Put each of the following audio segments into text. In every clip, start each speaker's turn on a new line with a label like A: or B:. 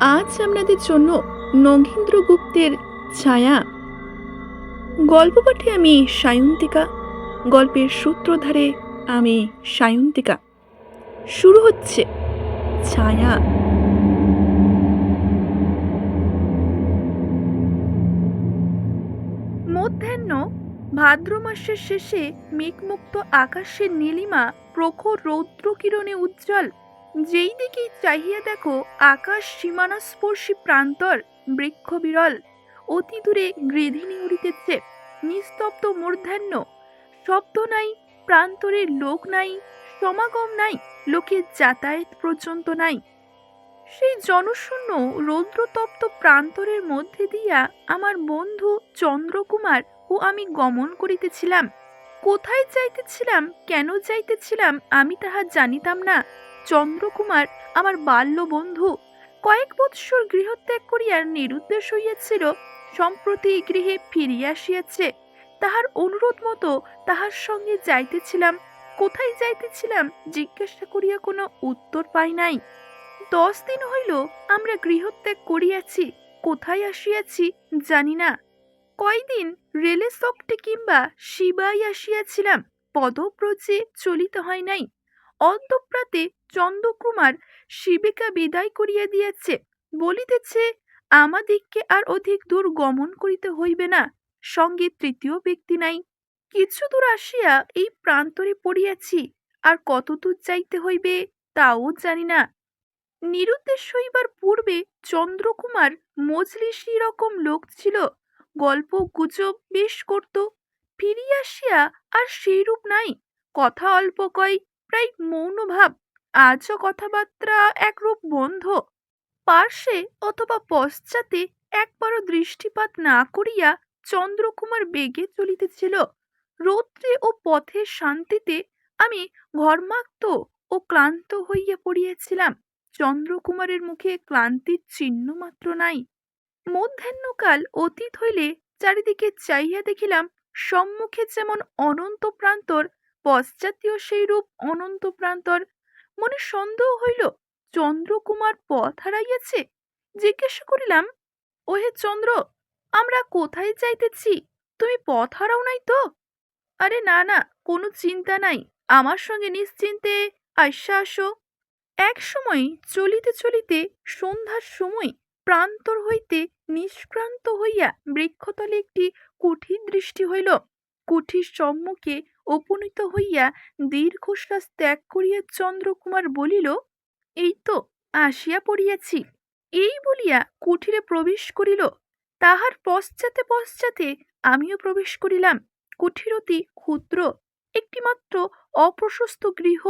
A: আজ আপনাদের জন্য নগেন্দ্র গুপ্তের ছায়া। গল্প পাঠে আমি সায়ন্তিকা, গল্পের সূত্রধারে আমি সায়ন্তিকা। শুরু হচ্ছে ছায়া। ভাদ্র মাসের শেষে মেঘমুক্ত আকাশের নীলিমা প্রখর রৌদ্র কিরণে উজ্জ্বল। যেই দিকেই চাহিয়া দেখো, আকাশ সীমানাস্পর্শী প্রান্তর বৃক্ষ বিরল অতি দূরে গৃধিনী উড়িতেছে, নিস্তব্ধ মূর্ধান্য। শব্দ নাই প্রান্তরের লোক নাই, সমাগম নাই লোকের যাতায়াত পর্যন্ত নাই। সেই জনশূন্য রৌদ্রতপ্ত প্রান্তরের মধ্যে দিয়া আমার বন্ধু চন্দ্রকুমার ও আমি গমন করিতেছিলাম। কোথায় যাইতেছিলাম, কেন যাইতেছিলাম, আমি তাহা জানিতাম না। চন্দ্রকুমার, আমার বাল্য বন্ধু কয়েক বৎসর গৃহত্যাগ করিয়া নিরুদ্দেশ হইয়াছিল, সম্প্রতি গৃহে ফিরিয়া আসিয়াছে। তাহার অনুরোধ মতো তাহার সঙ্গে যাইতেছিলাম। কোথায় যাইতেছিলাম, জিজ্ঞাসা করিয়া কোনো উত্তর পাই নাই। দশ দিন হইল, আমরা গৃহত্যাগ করিয়াছি, কোথায় আসিয়াছি, জানি না। কয়দিন রেলে সকটে কিংবা শিবাই আসিয়াছিলাম, পদব্রজে চলিত হয় নাই। অন্তপ্রাতে চন্দ্রকুমার শিবিকা বিদায় করিয়া দিয়াছে, বলিতেছে, আমাদিগকে আর অধিক দূর গমন করিতে হইবে না, সঙ্গে তৃতীয় ব্যক্তি নাই। কিছু দূর আসিয়া এই প্রান্তরে পড়িয়াছি, আর কত দূর যাইতে হইবে তাও জানি না। নিরুদ্দেশ হইবার পূর্বে চন্দ্রকুমার মজলিসি রকম লোক ছিল গল্প গুজব বেশ করত। ফিরিয়া আসিয়া আর সেইরূপ নাই। কথা অল্প কয়, প্রায় মৌনভাব। আজও কথাবার্তা একরূপ বন্ধ। পার্শ্বে অথবা পশ্চাতে একবারও দৃষ্টিপাত না করিয়া চন্দ্রকুমার বেগে চলিতেছিল। রৌদ্রে ও পথের শান্তিতে আমি ঘর্মাক্ত ও ক্লান্ত হইয়া পড়িয়াছিলাম। চন্দ্রকুমারের মুখে ক্লান্তির চিহ্ন মাত্র নাই। মধ্যাহ্নকাল অতীত হইলে চারিদিকে চাইয়া দেখিলাম সম্মুখে যেমন অনন্ত প্রান্তর পশ্চাতীয় সেই রূপ অনন্ত প্রান্তর। মনে সন্দেহ হইল, চন্দ্রকুমার পথ হারাইয়াছে? জিজ্ঞাসা করিলাম, ওহে চন্দ্র, আমরা কোথায় যাইতেছি? তুমি পথ হারাও নাই তো? আরে না না, কোনো চিন্তা নাই। আমার সঙ্গে নিশ্চিন্তে আইসা আসো। এক সময় চলিতে চলিতে সন্ধ্যার সময় প্রান্তর হইতে নিষ্প্রান্ত হইয়া বৃক্ষতলে একটি কুঠির দৃষ্টি হইল। কুঠির সম্মুখে উপনীত হইয়া দীর্ঘশ্বাস ত্যাগ করিয়া চন্দ্রকুমার বলিল, এই তো, আসিয়া পড়িয়াছি। এই বলিয়া কুঠিরে প্রবেশ করিল। তাহার পশ্চাতে পশ্চাতে আমিও প্রবেশ করিলাম। কুঠির অতি ক্ষুদ্র, একটিমাত্র অপ্রশস্ত গৃহ।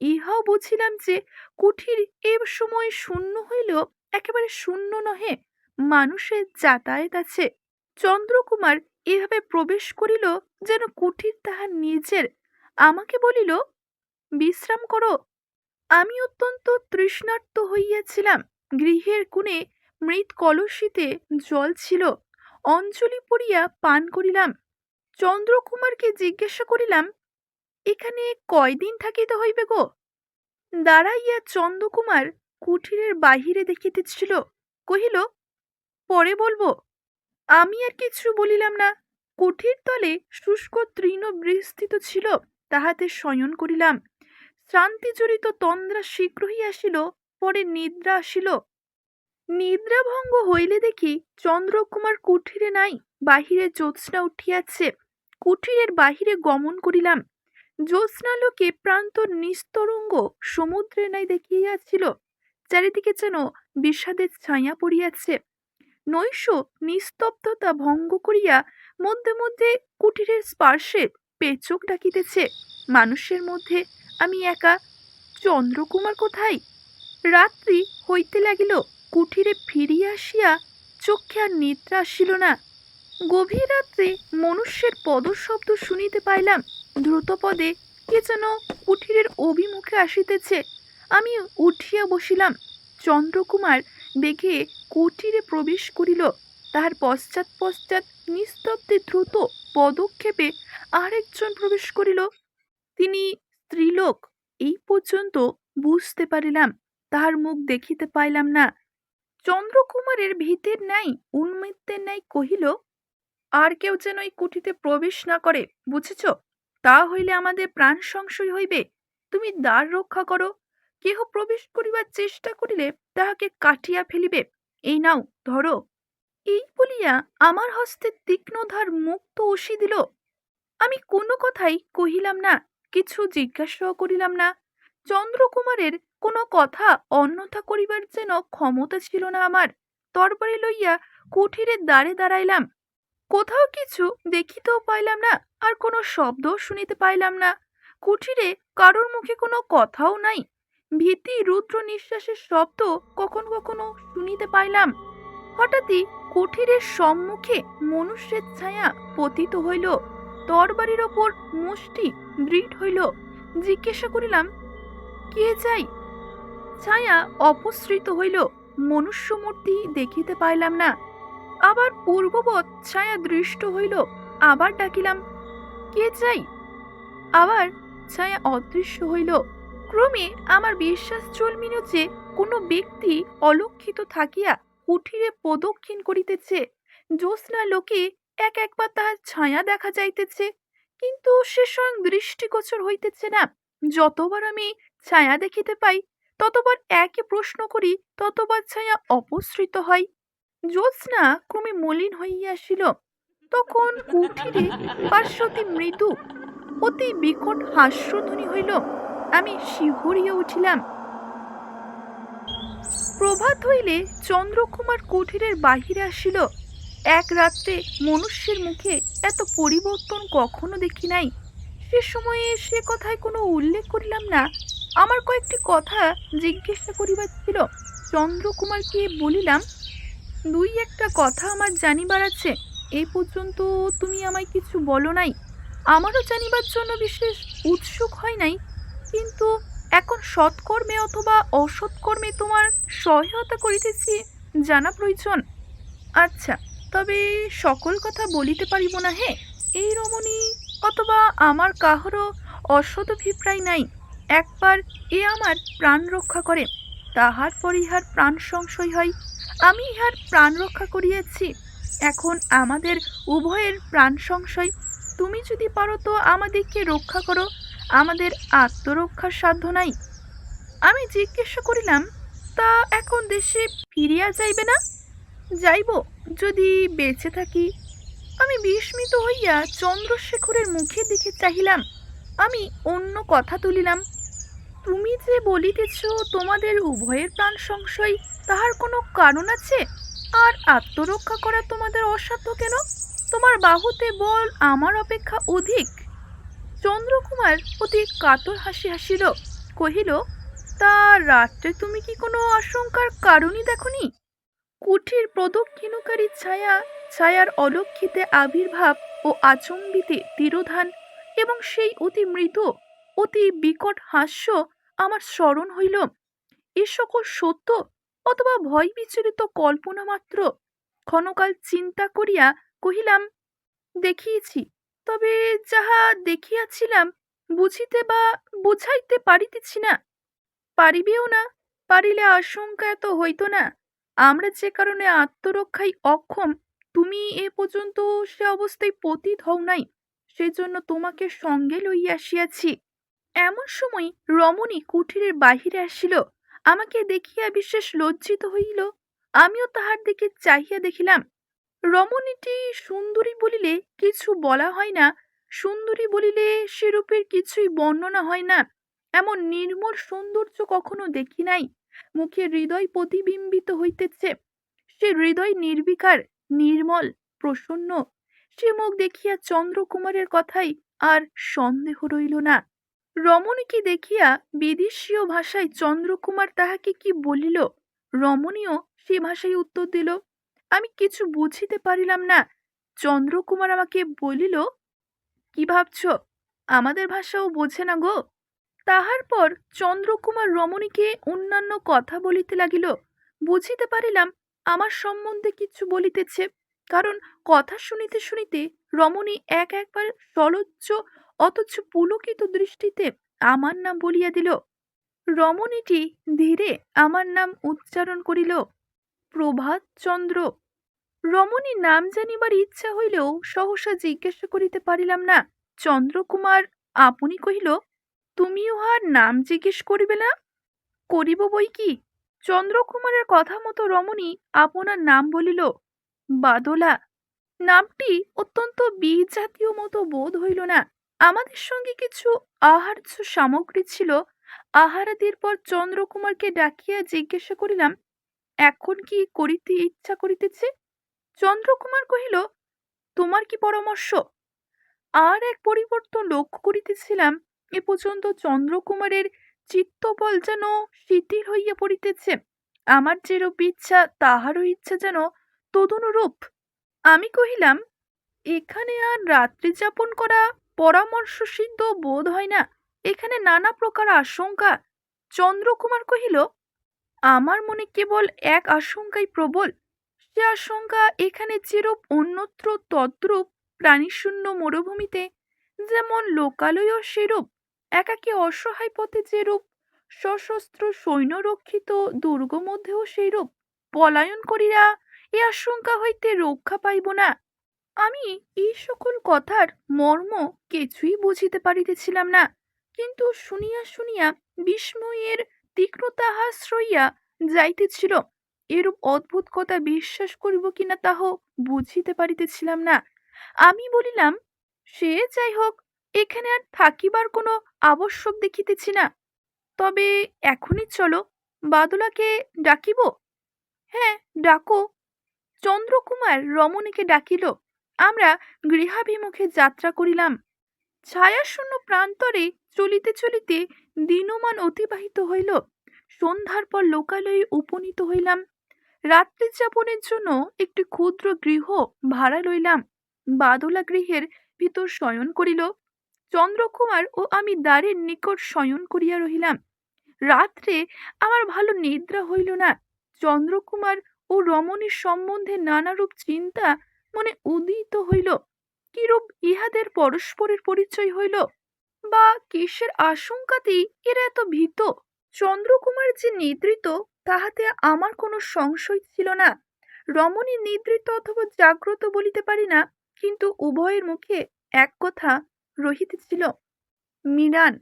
A: ইহাও বুঝিলাম যে কুঠির এ সময় শূন্য হইলেও একেবারে শূন্য নহে। মানুষের যাতায়াত আছে। চন্দ্রকুমার এভাবে প্রবেশ করিল যেন কুঠির তাহার নিজের। আমাকে বলিল, বিশ্রাম করো। আমি অত্যন্ত তৃষ্ণার্ত হইয়াছিলাম। গৃহের কোণে মৃত কলসিতে জল ছিল। অঞ্জলি পড়িয়া পান করিলাম। চন্দ্রকুমারকে জিজ্ঞাসা করিলাম, এখানে কয়দিন থাকিতে হইবে গো? দাঁড়াইয়া চন্দ্রকুমার কুঠিরের বাহিরে দেখিতেছিল, কহিল, পরে বলব। আমি আর কিছু বলিলাম না। কুঠির তলে শুষ্ক তৃণ বিস্তৃত ছিল, তাহাতে শয়ন করিলাম। শ্রান্তিজড়িত তন্দ্রা শীঘ্রই আসিল, পরে নিদ্রা আসিল। নিদ্রাভঙ্গ হইলে দেখি চন্দ্রকুমার কুঠিরে নাই, বাহিরে জ্যোৎস্না উঠিয়াছে। কুঠিরের বাহিরে গমন করিলাম। জ্যোৎস্নালোকে প্রান্ত নিস্তরঙ্গ সমুদ্রে নাই দেখিয়াছিল। চারিদিকে যেন বিষাদের ছায়া পড়িয়াছে। নৈশ নিস্তব্ধতা ভঙ্গ করিয়া মধ্যে মধ্যে কুটিরের স্পর্শে পেচক ডাকিতেছে, মানুষের মধ্যে আমি একা, চন্দ্রকুমার কোথায়? রাত্রি হইতে লাগিল কুঠিরে ফিরিয়া আসিয়া চক্ষে আর নিদ্রা আসিল না। গভীর রাত্রে মনুষ্যের পদশব্দ শুনিতে পাইলাম, দ্রুতপদে কে যেন কুঠিরের অভিমুখে আসিতেছে। আমি উঠিয়া বসিলাম। চন্দ্রকুমার বেগে কুঠিরে প্রবেশ করিল। তাহার পশ্চাৎ পশ্চাৎ নিস্তব্ধে দ্রুত পদক্ষেপে আরেকজন প্রবেশ করিল। তিনি স্ত্রীলোক, এই পর্যন্ত বুঝতে পারিলাম, তাহার মুখ দেখিতে পাইলাম না। চন্দ্রকুমারের ভীতের নাই উন্মিত্তের নাই কহিল, আর কেউ যেন এই কুঠিতে প্রবেশ না করে, বুঝেছ? তা হইলে আমাদের প্রাণ সংশয় হইবে। তুমি দ্বার রক্ষা করো কেহ প্রবেশ করিবার চেষ্টা করিলে তাহাকে কাটিয়া ফেলিবে। এই নাও, ধরো। এই বলিয়া আমার হস্তে তীক্ষ্ণধার মুক্ত অসি দিল। আমি কোনো কথাই কহিলাম না, কিছু জিজ্ঞাসাও করিলাম না। চন্দ্রকুমারের কোনো কথা অন্যথা করিবার যেন ক্ষমতা ছিল না আমার। তরবারি লইয়া কুঠিরের দ্বারে দাঁড়াইলাম। কোথাও কিছু দেখিতেও পাইলাম না, আর কোনো শব্দও শুনিতে পাইলাম না। কুঠিরে কারোর মুখে কোনো কথাও নাই। ভীতি, রুদ্র নিঃশ্বাসের শব্দ কখন কখনো শুনিতে পাইলাম। হঠাৎই কুঠিরের সম্মুখে মনুষ্যের ছায়া পতিত হইল। তরবারির ওপর মুষ্টি দৃঢ় হইল। জিজ্ঞাসা করিলাম, কে যাই ছায়া অপসৃত হইল। মনুষ্যমূর্তি দেখিতে পাইলাম না। আবার পূর্ববৎ ছায়া দৃষ্ট হইল। আবার ডাকিলাম, কে যাই আবার ছায়া অদৃশ্য হইল। ক্রমে আমার বিশ্বাস জন্মিল যে কোনো ব্যক্তি অলক্ষিত থাকিয়া কুঠিরে প্রদক্ষিণ করিতেছে। জ্যোৎস্না লোকে এক একবার তাহার ছায়া দেখা যাইতেছে, কিন্তু সে স্বয়ং দৃষ্টিগোচর হইতেছে না। যতবার আমি ছায়া দেখিতে পাই, ততবার একই প্রশ্ন করি, ততবার ছায়া অপসৃত হয়। জ্যোৎস্না ক্রমে মলিন হইয়া আসিল। তখন কুঠিরে পার্শ্বতি মৃদু, অতি বিকট হাস্যধ্বনি হইল। আমি শিহরিয়া উঠিলাম। প্রভাত হইলে চন্দ্রকুমার কুঠিরের বাহিরে আসিল। এক রাত্রে মনুষ্যের মুখে এত পরিবর্তন কখনো দেখি নাই। সে সময়ে সে কথায় কোনো উল্লেখ করিলাম না। আমার কয়েকটি কথা জিজ্ঞাসা করিবার ছিল। চন্দ্রকুমারকে বলিলাম, দুই একটা কথা আমার জানিবার আছে। এই পর্যন্ত তুমি আমায় কিছু বলো নাই। আমারও জানিবার জন্য বিশেষ উৎসুক হয় নাই। কিন্তু এখন সৎকর্মে অথবা অসৎকর্মে তোমার সহায়তা করিতেছি জানা প্রয়োজন। আচ্ছা তবে সকল কথা বলিতে পারিব না হে? এই রমণী, অথবা আমার কাহারও অসৎ অভিপ্রায় নাই। একবার এ আমার প্রাণ রক্ষা করে, তাহার পর ইহার প্রাণ সংশয় হয়। আমি ইহার প্রাণ রক্ষা করিয়াছি। এখন আমাদের উভয়ের প্রাণ সংশয়। তুমি যদি পারো তো আমাদেরকে রক্ষা করো। আমাদের আত্মরক্ষার সাধ্য নাই। আমি জিজ্ঞাসা করিলাম, তা এখন দেশে ফিরিয়া যাইবে না? যাইব, যদি বেঁচে থাকি। আমি বিস্মিত হইয়া চন্দ্রশেখরের মুখের দিকে চাহিলাম। আমি অন্য কথা তুলিলাম। তুমি যে বলিতেছ, তোমাদের উভয়ের প্রাণ সংশয়, তাহার কোনো কারণ আছে? আর আত্মরক্ষা করা তোমাদের অসাধ্য কেন? তোমার বাহুতে বল আমার অপেক্ষা অধিক। চন্দ্রকুমার অতি কাতর হাসি হাসিল, কহিল, তা রাত্রে তুমি কি কোনো আশঙ্কার কারণই দেখনি? কুঠির প্রদক্ষিণকারী ছায়া, ছায়ার অলক্ষিতে আবির্ভাব ও আচম্বিতে তিরোধান এবং সেই অতি মৃত, অতি বিকট হাস্য আমার স্মরণ হইল। এ সকল সত্য অথবা ভয় বিচলিত কল্পনা মাত্র। ক্ষণকাল চিন্তা করিয়া কহিলাম, দেখিয়েছি তবে যাহা দেখিয়াছিলাম, বুঝিতে বা বুঝাইতে পারিতেছি না। পারিবেও না, পারিলে আশঙ্কা এত হইতো না। আমরা যে কারণে আত্মরক্ষায় অক্ষম, তুমি এ পর্যন্ত সে অবস্থায় পতিত হও নাই, সেজন্য তোমাকে সঙ্গে লইয়া আসিয়াছি। এমন সময় রমণী কুঠিরের বাহিরে আসিল, আমাকে দেখিয়া বিশেষ লজ্জিত হইল। আমিও তাহার দিকে চাহিয়া দেখিলাম রমণীটি সুন্দরী বলিলে কিছু বলা হয় না, সুন্দরী বলিলে সেরূপের কিছুই বর্ণনা হয় না, এমন নির্মল সৌন্দর্য কখনো দেখি নাই, মুখে হৃদয় প্রতিবিম্বিত হইতেছে, সে হৃদয় নির্বিকার, নির্মল, প্রসন্ন, সে মুখ দেখিয়া চন্দ্রকুমারের কথাই আর সন্দেহ রইল না, রমণীকে দেখিয়া বিদেশীয় ভাষায় চন্দ্রকুমার তাহাকে কি বলিল, রমণীও সে ভাষায় উত্তর দিল আমি কিছু বুঝিতে পারিলাম না। চন্দ্রকুমার আমাকে বলিল, কি ভাবছ? আমাদের ভাষাও বোঝে না গো। তাহার পর চন্দ্রকুমার রমণীকে অন্যান্য কথা বলিতে লাগিল। বুঝিতে পারিলাম আমার সম্বন্ধে কিছু বলিতেছে, কারণ কথা শুনিতে শুনিতে রমণী এক একবার সলজ্জ অথচ পুলকিত দৃষ্টিতে আমার নাম বলিয়া দিল। রমণীটি ধীরে আমার নাম উচ্চারণ করিল। প্রভাত চন্দ্র। রমণীর নাম জানিবার ইচ্ছা হইলেও সহসা জিজ্ঞাসা করিতে পারিলাম না। চন্দ্রকুমার আপনি কহিল, তুমি উহার নাম জিজ্ঞেস করিবে না? করিব বই কি? চন্দ্রকুমারের কথা মতো রমণী আপনার নাম বলিল, বাদলা। নামটি অত্যন্ত বীজ জাতীয় মতো বোধ হইল না। আমাদের সঙ্গে কিছু আহার্য সামগ্রী ছিল। আহারাদির পর চন্দ্রকুমারকে ডাকিয়া জিজ্ঞাসা করিলাম এখন কি করিতে ইচ্ছা করিতেছে? চন্দ্রকুমার কহিল, তোমার কি পরামর্শ? আর এক পরিবর্তন লক্ষ্য করিতেছিলাম, এ পর্যন্ত চন্দ্রকুমারের চিত্তবল যেন শিথিল হইয়া পড়িতেছে। আমার যেরূপ ইচ্ছা, তাহারও ইচ্ছা যেন তদনুরূপ। আমি কহিলাম, এখানে আর রাত্রি যাপন করা পরামর্শ সিদ্ধ বোধ হয় না। এখানে নানা প্রকার আশঙ্কা। চন্দ্রকুমার কহিল আমার মনে কেবল এক আশঙ্কাই প্রবল। সে আশঙ্কা এখানে যেরূপ অন্যত্র তদ্রূপ প্রাণীশূন্য মরুভূমিতে, যেমন লোকালয় সেরূপ। একাকী অসহায় পথে যেরূপ সশস্ত্র সৈন্যরক্ষিত দুর্গ মধ্যেও সেইরূপ পলায়ন করিয়া এ আশঙ্কা হইতে রক্ষা পাইব না। আমি এই সকল কথার মর্ম কিছুই বুঝিতে পারিতেছিলাম না, কিন্তু শুনিয়া শুনিয়া বিস্ময়ের তীক্ষ্ণতাহা শ্রইয়া যাইতেছিল, এরূপ অদ্ভুত কথা বিশ্বাস করিব কিনা তাহ বুঝিতে পারিতেছিলাম না। আমি বলিলাম, সে যাই হোক, এখানে আর থাকিবার কোনো আবশ্যক দেখিতেছি না। তবে এখনই চলো, বাদলাকে ডাকিব? হ্যাঁ ডাকো। চন্দ্রকুমার রমণীকে ডাকিল। আমরা গৃহাভিমুখে যাত্রা করিলাম। ছায়াশূন্য প্রান্তরে চলিতে চলিতে দিনমান অতিবাহিত হইল। সন্ধ্যার পর লোকালয়ে উপনীত হইলাম। রাত্রি যাপনের জন্য একটি ক্ষুদ্র গৃহ ভাড়া লইলাম। বাদলা গৃহের ভিতর শয়ন করিল। চন্দ্রকুমার ও আমি দ্বারের নিকট শয়ন করিয়া রহিলাম। রাত্রে আমার ভালো নিদ্রা হইল না। চন্দ্রকুমার ও রমণীর সম্বন্ধে নানারূপ চিন্তা মনে উদিত হইল। কিরূপ ইহাদের পরস্পরের পরিচয় হইল? বা কিসের আশঙ্কাতেই এরা এত ভীত? চন্দ্রকুমার যে নিদ্রিত, তাহাতে আমার কোনো সংশয় ছিল না। রমণী নিদ্রিত অথবা জাগ্রত বলিতে পারি না, কিন্তু উভয়ের মুখে এক কথা রহিতেছিল, মিরান,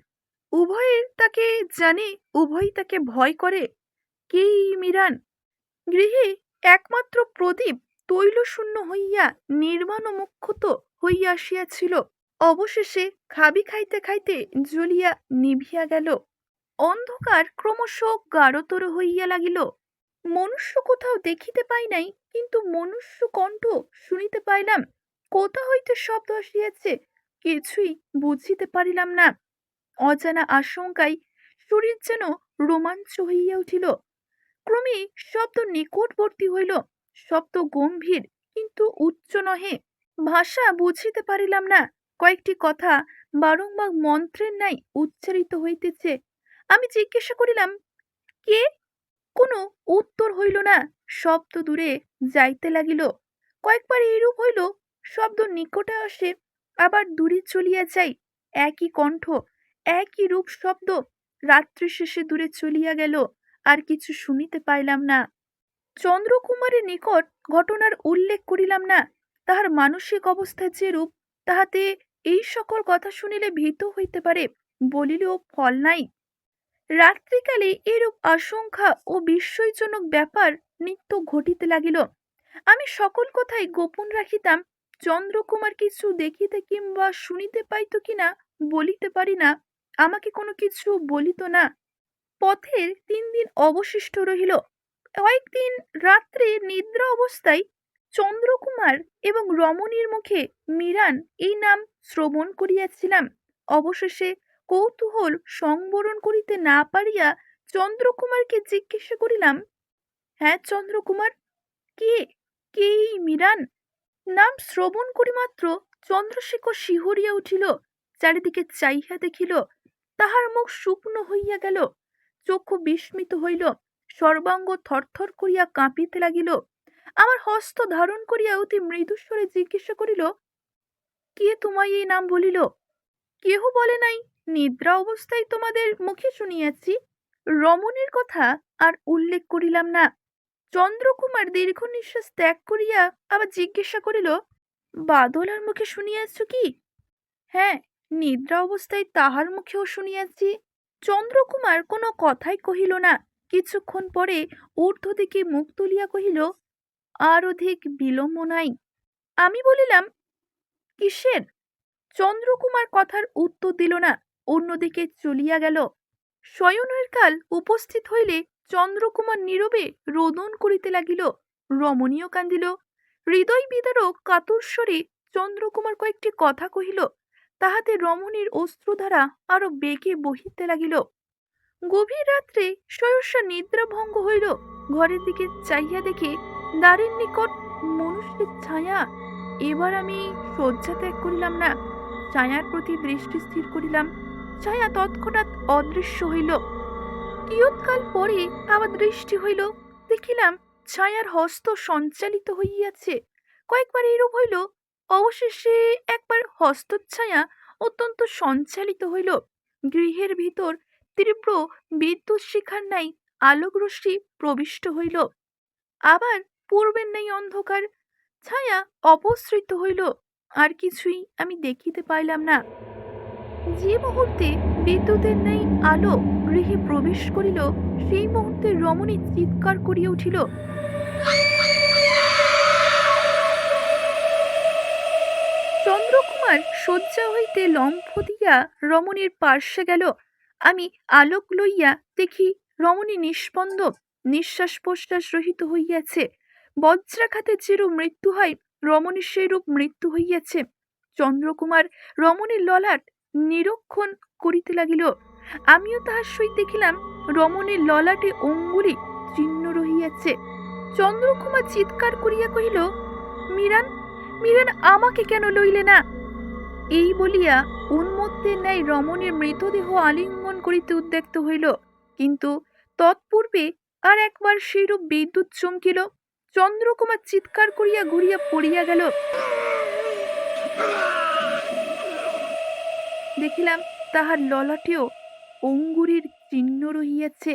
A: উভয়ের তাকে জানে উভয়ই তাকে ভয় করে। কে মিরান? গৃহে একমাত্র প্রদীপ তৈলশূন্য হইয়া নির্মাণ মুখ্যত হইয়া আসিয়াছিল। অবশেষে খাবি খাইতে খাইতে জ্বলিয়া নিভিয়া গেল। অন্ধকার ক্রমশ গাঢ়তর হইয়া লাগিল। মনুষ্য কোথাও দেখিতে পাই নাই, কিন্তু মনুষ্য কণ্ঠ শুনিতে পাইলাম, কোথা হইতে শব্দ আসিয়াছে কিছুই বুঝিতে পারিলাম না। অজানা আশঙ্কায় শরীর যেন রোমাঞ্চ হইয়া উঠিল। ক্রমে শব্দ নিকটবর্তী হইল, শব্দ গম্ভীর কিন্তু উচ্চ নহে। ভাষা বুঝিতে পারিলাম না। কয়েকটি কথা বারংবার মন্ত্রের নাই উচ্চারিত হইতেছে। আমি জিজ্ঞাসা করিলাম, কে? কোনো উত্তর হইল না। শব্দ দূরে যাইতে লাগিল। কয়েকবার এইরূপ হইল, শব্দ নিকটে আসে, আবার দূরে চলিয়া যাই। একই কণ্ঠ, একই রূপ শব্দ রাত্রি শেষে দূরে চলিয়া গেল, আর কিছু শুনিতে পাইলাম না। চন্দ্রকুমারের নিকট ঘটনার উল্লেখ করিলাম না। তাহার মানসিক অবস্থা যেরূপ, তাহাতে এই সকল কথা শুনিলে ভীত হইতে পারে, বলিলেও ফল নাই। রাত্রিকালে এরূপ আশঙ্কা ও বিস্ময়জনক ব্যাপার নিত্য ঘটিতে লাগিল। আমি সকল কথাই গোপন রাখিতাম, চন্দ্রকুমার কিছু দেখিতে কিংবা শুনিতে পাইত কিনা বলিতে পারি না, আমাকে কোনো কিছু বলিত না। পথের তিন দিন অবশিষ্ট রহিল। কয়েকদিন রাত্রে নিদ্রা অবস্থায় চন্দ্রকুমার এবং রমণীর মুখে মিরান এই নাম শ্রবণ করিয়াছিলাম। অবশেষে কৌতূহল সংবরণ করিতে না পারিয়া চন্দ্রকুমারকে জিজ্ঞাসা করিলাম হ্যাঁ চন্দ্রকুমার, কে কে এই মিরান? নাম শ্রবণ করি মাত্র চন্দ্রশেখর শিহরিয়া উঠিল, চারিদিকে চাইয়া দেখিল, তাহার মুখ শুকনো হইয়া গেল, চক্ষু বিস্মিত হইল, সর্বাঙ্গ থরথর করিয়া কাঁপিতে লাগিল আমার হস্ত ধারণ করিয়া অতি মৃদুস্বরে জিজ্ঞাসা করিল, কে তোমায় এই নাম বলিল? কেহ বলে নাই? নিদ্রা অবস্থায় তোমাদের মুখে শুনিয়াছি। রমণীর কথা আর উল্লেখ করিলাম না। চন্দ্রকুমার দীর্ঘ নিঃশ্বাস ত্যাগ করিয়া আবার জিজ্ঞাসা করিল বাদলার মুখে শুনিয়াছ কি? হ্যাঁ নিদ্রা অবস্থায় তাহার মুখেও শুনিয়াছি। চন্দ্রকুমার কোনো কথাই কহিল না। কিছুক্ষণ পরে ঊর্ধ্ব দিকে মুখ তুলিয়া কহিল আর অধিক বিলম্ব নাই। আমি বলিলাম, কিসের? চন্দ্রকুমার কথার উত্তর দিল না, অন্যদিকে চলিয়া গেল। শয়নের কাল উপস্থিত হইলে চন্দ্রকুমার নীরবে রোদন করিতে লাগিল, রমণীয় কান্দিল। হৃদয় বিদারক কাতর স্বরে চন্দ্রকুমার কয়েকটি কথা কহিল, তাহাতে রমণীর অশ্রুধারা আরও বেগে বহিতে লাগিল। গভীর রাত্রে সহসা নিদ্রাভঙ্গ হইল, ঘরের দিকে চাহিয়া দেখে দ্বারের নিকট মনুষ্যের ছায়া, এবার আমি শয্যা ত্যাগ করিলাম না। ছায়ার প্রতি দৃষ্টি স্থির করিলাম। ছায়া তৎক্ষণাৎ অদৃশ্য হইল। কিয়ৎকাল পরে আবার দৃষ্টি হইল। দেখিলাম ছায়ার হস্ত সঞ্চালিত হইয়াছে। কয়েকবার এরূপ হইল। অবশেষে একবার হস্তচ্ছায়া অত্যন্ত সঞ্চালিত হইল। গৃহের ভিতর তীব্র বিদ্যুৎ শিখার নাই আলোক রশ্মি প্রবিষ্ট হইল। আবার পূর্বের নাই অন্ধকার। ছায়া অপসৃত হইল, আর কিছুই আমি দেখিতে পাইলাম না। যে মুহূর্তে বিদ্যুতের ন্যায় আলো গৃহে প্রবেশ করিল, সেই মুহূর্তে রমণী চিৎকার করিয়া উঠিল, চন্দ্রকুমার, শয্যা হইতে লম্ফ দিয়া রমণীর পার্শ্বে গেল। আমি আলোক লইয়া দেখি রমণী নিষ্পন্দ, নিঃশ্বাস প্রশ্বাস রহিত হইয়াছে। বজ্রাঘাতে চির মৃত্যু হয়, রমণীর সেইরূপ মৃত্যু হইয়াছে। চন্দ্রকুমার রমণীর ললাট নিরীক্ষণ করিতে লাগিল। আমিও তাহার সহিত দেখিলাম, রমণীর ললাটে অঙ্গুলি চিহ্ন রহিয়াছে। চন্দ্রকুমার চিৎকার করিয়া কহিল, মিরান মিরান আমাকে কেন লইলে না? এই বলিয়া উন্মত্তের ন্যায় রমণীর মৃতদেহ আলিঙ্গন করিতে উদ্যক্ত হইল। কিন্তু তৎপূর্বে আর একবার সেইরূপ বিদ্যুৎ চমকিল। চন্দ্রকুমার চিৎকার করিয়া ঘুরিয়া পড়িয়া গেল। দেখিলাম তাহার ললাটেও অঙ্গুরির চিহ্ন রহিয়াছে।